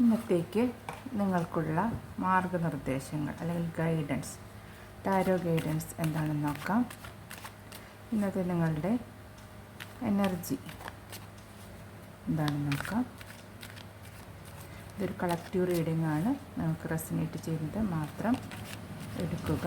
ഇന്നത്തേക്ക് നിങ്ങൾക്കുള്ള മാർഗനിർദ്ദേശങ്ങൾ അല്ലെങ്കിൽ ഗൈഡൻസ് ടാരോ ഗൈഡൻസ് എന്താണെന്ന് നോക്കാം. ഇന്നത്തെ നിങ്ങളുടെ എനർജി എന്താണെന്ന് നോക്കാം. ഇതൊരു കളക്റ്റീവ് റീഡിംഗ് ആണ്. നമുക്ക് റെസിനേറ്റ് ചെയ്യുന്നത് മാത്രം എടുക്കുക.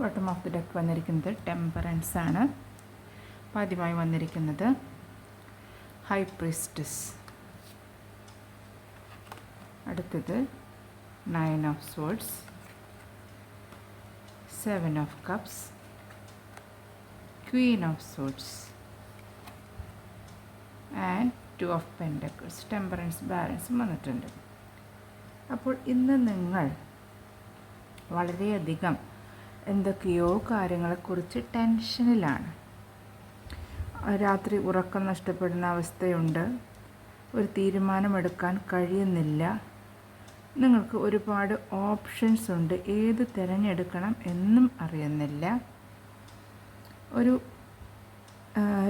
ബോട്ടം ഓഫ് ദി ഡെക്ക് വന്നിരിക്കുന്നത് ടെമ്പറൻസ് ആണ്. ആദ്യമായി വന്നിരിക്കുന്നത് ഹൈ പ്രിസ്റ്റസ്. അടുത്തത് nine of swords seven of cups. Queen of swords and two of pentacles. Temperance ബാലൻസും വന്നിട്ടുണ്ട്. അപ്പോൾ ഇന്ന് നിങ്ങൾ വളരെയധികം എന്തൊക്കെയോ കാര്യങ്ങളെക്കുറിച്ച് ടെൻഷനിലാണ്. രാത്രി ഉറക്കം നഷ്ടപ്പെടുന്ന അവസ്ഥയുണ്ട്. ഒരു തീരുമാനമെടുക്കാൻ കഴിയുന്നില്ല. നിങ്ങൾക്ക് ഒരുപാട് ഓപ്ഷൻസ് ഉണ്ട്. ഏത് തിരഞ്ഞെടുക്കണം എന്നും അറിയുന്നില്ല. ഒരു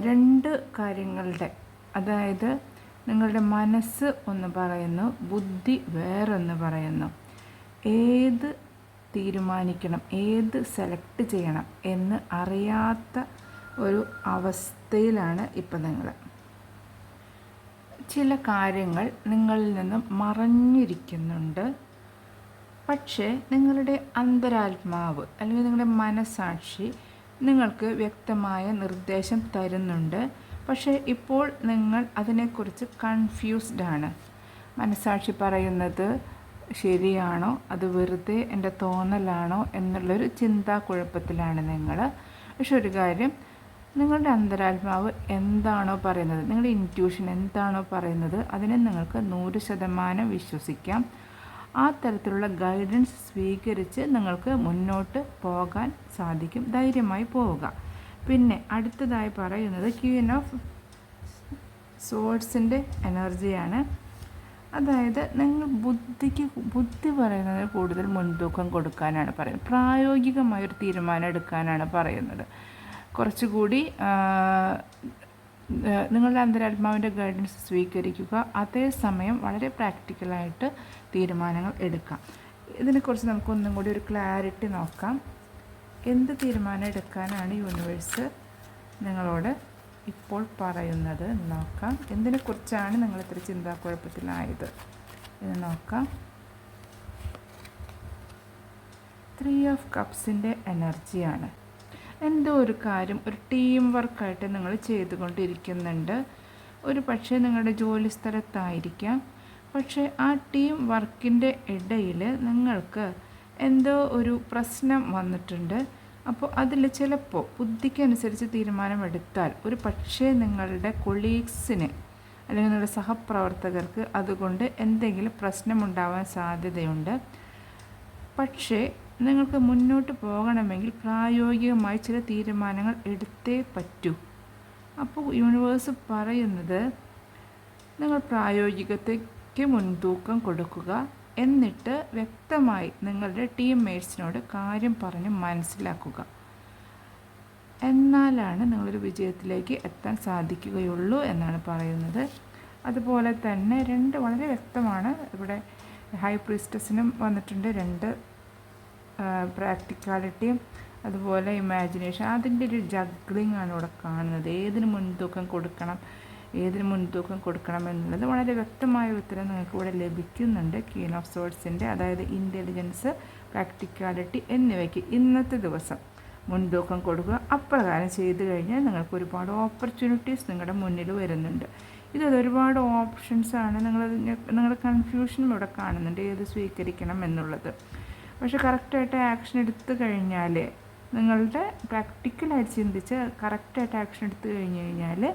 രണ്ട് കാര്യങ്ങളുടെ അതായത് നിങ്ങളുടെ മനസ്സ് ഒന്ന് പറയുന്നു ബുദ്ധി വേറൊന്ന് പറയുന്നു. ഏത് തീരുമാനിക്കണം. ഏത് സെലക്ട് ചെയ്യണം എന്ന് അറിയാത്ത ഒരു അവസ്ഥയിലാണ് ഇപ്പം നിങ്ങൾ. ചില കാര്യങ്ങൾ നിങ്ങളിൽ നിന്നും മറഞ്ഞിരിക്കുന്നുണ്ട്. പക്ഷേ നിങ്ങളുടെ അന്തരാത്മാവ് അല്ലെങ്കിൽ നിങ്ങളുടെ മനസാക്ഷി നിങ്ങൾക്ക് വ്യക്തമായ നിർദ്ദേശം തരുന്നുണ്ട്. പക്ഷേ ഇപ്പോൾ നിങ്ങൾ അതിനെക്കുറിച്ച് കൺഫ്യൂസ്ഡ് ആണ്. മനസാക്ഷി പറയുന്നത് ശരിയാണോ? അത് വെറുതെ എന്റെ തോന്നലാണോ? എന്നുള്ളൊരു ചിന്താക്കുഴപ്പത്തിലാണ് നിങ്ങൾ പക്ഷെ ഒരു കാര്യം നിങ്ങളുടെ അന്തരാത്മാവ് എന്താണോ പറയുന്നത് നിങ്ങളുടെ ഇന്റ്യൂഷൻ എന്താണോ പറയുന്നത് അതിനെ നിങ്ങൾക്ക് നൂറ് ശതമാനം വിശ്വസിക്കാം. ആ തരത്തിലുള്ള ഗൈഡൻസ് സ്വീകരിച്ച് നിങ്ങൾക്ക് മുന്നോട്ട് പോകാൻ സാധിക്കും. ധൈര്യമായി പോവുക. പിന്നെ അടുത്തതായി പറയുന്നത് ക്യൂൻ ഓഫ് സോഴ്സിന്റെ എനർജിയാണ് അതായത് നിങ്ങൾ ബുദ്ധിക്ക് ബുദ്ധി പറയുന്നതിന് കൂടുതൽ മുൻതൂക്കം കൊടുക്കാനാണ് പറയുന്നത്. പ്രായോഗികമായൊരു തീരുമാനം എടുക്കാനാണ് പറയുന്നത്. കുറച്ചുകൂടി നിങ്ങളുടെ അന്തരാത്മാവിന്റെ ഗൈഡൻസ് സ്വീകരിക്കുക. അതേസമയം വളരെ പ്രാക്ടിക്കലായിട്ട് തീരുമാനങ്ങൾ എടുക്കാം. ഇതിനെക്കുറിച്ച് നമുക്കൊന്നും കൂടി ഒരു ക്ലാരിറ്റി നോക്കാം. എന്ത് തീരുമാനം എടുക്കാനാണ് യൂണിവേഴ്സ് നിങ്ങളോട് ഇപ്പോൾ പറയുന്നത് നോക്കാം. എന്തിനെക്കുറിച്ചാണ് നിങ്ങൾ ഇത്ര ചിന്താക്കുഴപ്പത്തിലായത്? എന്ന് നോക്കാം. ത്രീ ഓഫ് കപ്സിന്റെ എനർജിയാണ്. എന്തോ ഒരു കാര്യം ഒരു ടീം വർക്കായിട്ട് നിങ്ങൾ ചെയ്തുകൊണ്ടിരിക്കുന്നുണ്ട്. ഒരു പക്ഷേ നിങ്ങളുടെ ജോലി സ്ഥലത്തായിരിക്കാം. പക്ഷേ ആ ടീം വർക്കിന്റെ ഇടയിൽ നിങ്ങൾക്ക് എന്തോ ഒരു പ്രശ്നം വന്നിട്ടുണ്ട്. അപ്പോൾ അതിൽ ചിലപ്പോൾ ബുദ്ധിക്കനുസരിച്ച് തീരുമാനമെടുത്താൽ ഒരു പക്ഷേ നിങ്ങളുടെ കൊളീഗ്സിന് അല്ലെങ്കിൽ നിങ്ങളുടെ സഹപ്രവർത്തകർക്ക് അതുകൊണ്ട് എന്തെങ്കിലും പ്രശ്നമുണ്ടാവാൻ സാധ്യതയുണ്ട്. പക്ഷേ നിങ്ങൾക്ക് മുന്നോട്ട് പോകണമെങ്കിൽ പ്രായോഗികമായി ചില തീരുമാനങ്ങൾ എടുത്തേ പറ്റൂ. അപ്പോൾ യൂണിവേഴ്സ് പറയുന്നത് നിങ്ങൾ പ്രായോഗികത്തേക്ക് മുൻതൂക്കം കൊടുക്കുക. എന്നിട്ട് വ്യക്തമായി നിങ്ങളുടെ ടീം മേറ്റ്സിനോട് കാര്യം പറഞ്ഞ് മനസ്സിലാക്കുക. എന്നാലാണ് നിങ്ങളൊരു വിജയത്തിലേക്ക് എത്താൻ സാധിക്കുകയുള്ളൂ എന്നാണ് പറയുന്നത്. അതുപോലെ തന്നെ രണ്ട് വളരെ വ്യക്തമാണ്. ഇവിടെ ഹൈ പ്രീസ്റ്റസിനും വന്നിട്ടുണ്ട് രണ്ട് പ്രാക്ടിക്കാലിറ്റിയും അതുപോലെ ഇമാജിനേഷൻ അതിന്റെ ഒരു ജഗ്ലിംഗ് ആണ് ഇവിടെ കാണുന്നത്. ഏതിന് മുൻതൂക്കം കൊടുക്കണം? ഏതിന് മുൻതൂക്കം കൊടുക്കണം എന്നുള്ളത് വളരെ വ്യക്തമായ ഉത്തരം നിങ്ങൾക്ക് ഇവിടെ ലഭിക്കുന്നുണ്ട്. ക്വീൻ ഓഫ് സോഴ്സിന്റെ അതായത് ഇന്റലിജൻസ് പ്രാക്ടിക്കാലിറ്റി എന്നിവയ്ക്ക് ഇന്നത്തെ ദിവസം മുൻതൂക്കം കൊടുക്കുക. അപ്രകാരം ചെയ്തു കഴിഞ്ഞാൽ നിങ്ങൾക്ക് ഒരുപാട് ഓപ്പർച്യൂണിറ്റീസ് നിങ്ങളുടെ മുന്നിൽ വരുന്നുണ്ട്. ഇത് ഒരുപാട് ഓപ്ഷൻസ് ആണ്. നിങ്ങൾ നിങ്ങളുടെ കൺഫ്യൂഷനും ഇവിടെ കാണുന്നുണ്ട് ഏത് സ്വീകരിക്കണം എന്നുള്ളത്. പക്ഷെ കറക്റ്റായിട്ട് ആക്ഷൻ എടുത്തു കഴിഞ്ഞാൽ നിങ്ങളുടെ പ്രാക്ടിക്കലായിട്ട് ചിന്തിച്ച് കറക്റ്റായിട്ട് ആക്ഷൻ എടുത്തു കഴിഞ്ഞ് കഴിഞ്ഞാൽ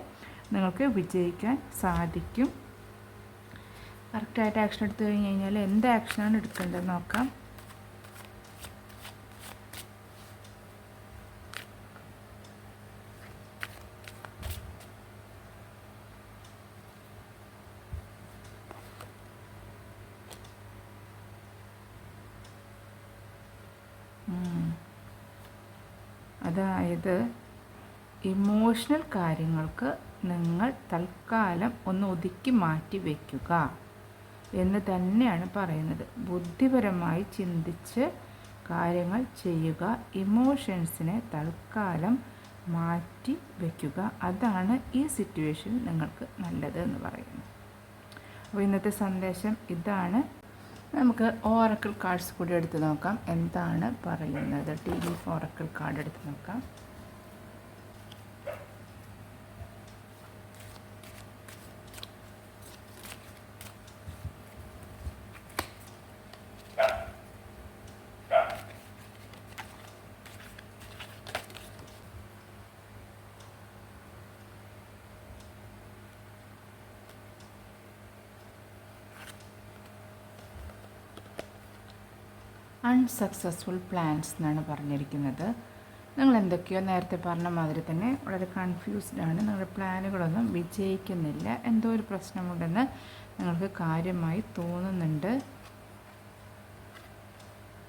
നിങ്ങൾക്ക് വിജയിക്കാൻ സാധിക്കും. കറക്റ്റായിട്ട് ആക്ഷൻ എടുത്തു കഴിഞ്ഞ് കഴിഞ്ഞാൽ എന്ത് ആക്ഷനാണ് എടുക്കേണ്ടതെന്ന് നോക്കാം. അതായത് ഇമോഷണൽ കാര്യങ്ങൾക്ക് നിങ്ങൾ തൽക്കാലം ഒന്ന് ഒതുക്കി മാറ്റി വയ്ക്കുക എന്ന് തന്നെയാണ് പറയുന്നത്. ബുദ്ധിപരമായി ചിന്തിച്ച് കാര്യങ്ങൾ ചെയ്യുക ഇമോഷൻസിനെ തൽക്കാലം മാറ്റി വയ്ക്കുക അതാണ് ഈ സിറ്റുവേഷൻ നിങ്ങൾക്ക് നല്ലത് എന്ന് പറയുന്നത്. അപ്പോൾ ഇന്നത്തെ സന്ദേശം ഇതാണ്. നമുക്ക് ഓറക്കിൾ കാർഡ്സ് കൂടി എടുത്ത് നോക്കാം. എന്താണ് പറയുന്നത്? ടി വി ഓറക്കിൾ കാർഡ് എടുത്ത് നോക്കാം. അൺസക്സസ്ഫുൾ പ്ലാൻസ് എന്നാണ് പറഞ്ഞിരിക്കുന്നത്. നിങ്ങൾ എന്തൊക്കെയോ നേരത്തെ പറഞ്ഞ മാതിരി തന്നെ വളരെ കൺഫ്യൂസ്ഡ് ആണ്. നിങ്ങളുടെ പ്ലാനുകളൊന്നും വിജയിക്കുന്നില്ല. എന്തോ ഒരു പ്രശ്നമുണ്ടെന്ന് നിങ്ങൾക്ക് കാര്യമായി തോന്നുന്നുണ്ട്.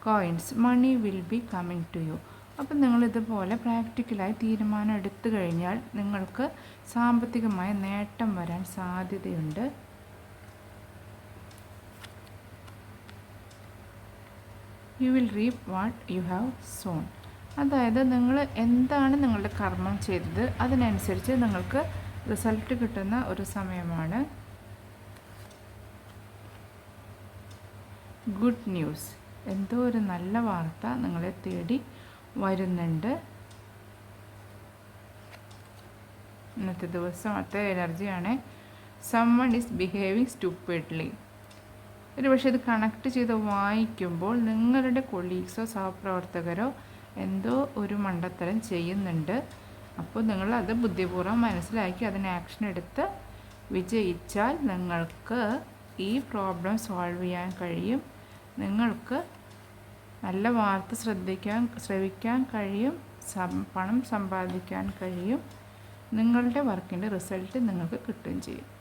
Coins money will be coming to you അപ്പം നിങ്ങളിതുപോലെ പ്രാക്ടിക്കലായി തീരുമാനം എടുത്തു കഴിഞ്ഞാൽ നിങ്ങൾക്ക് സാമ്പത്തികമായ നേട്ടം വരാൻ സാധ്യതയുണ്ട്. You will reap what you have sown അതായത് നിങ്ങൾ എന്താണ് നിങ്ങളുടെ കർമ്മം ചെയ്തത് അതിനനുസരിച്ച് നിങ്ങൾക്ക് റിസൾട്ട് കിട്ടുന്ന ഒരു സമയമാണ്. ഗുഡ് ന്യൂസ് എന്തോ ഒരു നല്ല വാർത്ത നിങ്ങളെ തേടി വരുന്നുണ്ട്. ഇന്നത്തെ ദിവസം അത്ര എനർജിയാണ് സമ്മൺ ഈസ് ബിഹേവിങ് സ്റ്റുപ്പിഡ്ലി ഒരു പക്ഷേ ഇത് കണക്ട് ചെയ്ത് വായിക്കുമ്പോൾ നിങ്ങളുടെ കൊളീഗ്സോ സഹപ്രവർത്തകരോ എന്തോ ഒരു മണ്ടത്തരം ചെയ്യുന്നുണ്ട്. അപ്പോൾ നിങ്ങൾ അത് ബുദ്ധിപൂർവം മനസ്സിലാക്കി അതിന് ആക്ഷൻ എടുത്ത് വിജയിച്ചാൽ നിങ്ങൾക്ക് ഈ പ്രോബ്ലം സോൾവ് ചെയ്യാൻ കഴിയും. നിങ്ങൾക്ക് നല്ല വാർത്ത ശ്രദ്ധിക്കാൻ ശ്രവിക്കാൻ കഴിയും. പണം സമ്പാദിക്കാൻ കഴിയും. നിങ്ങളുടെ വർക്കിന്റെ റിസൾട്ട് നിങ്ങൾക്ക് കിട്ടുകയും ചെയ്യും.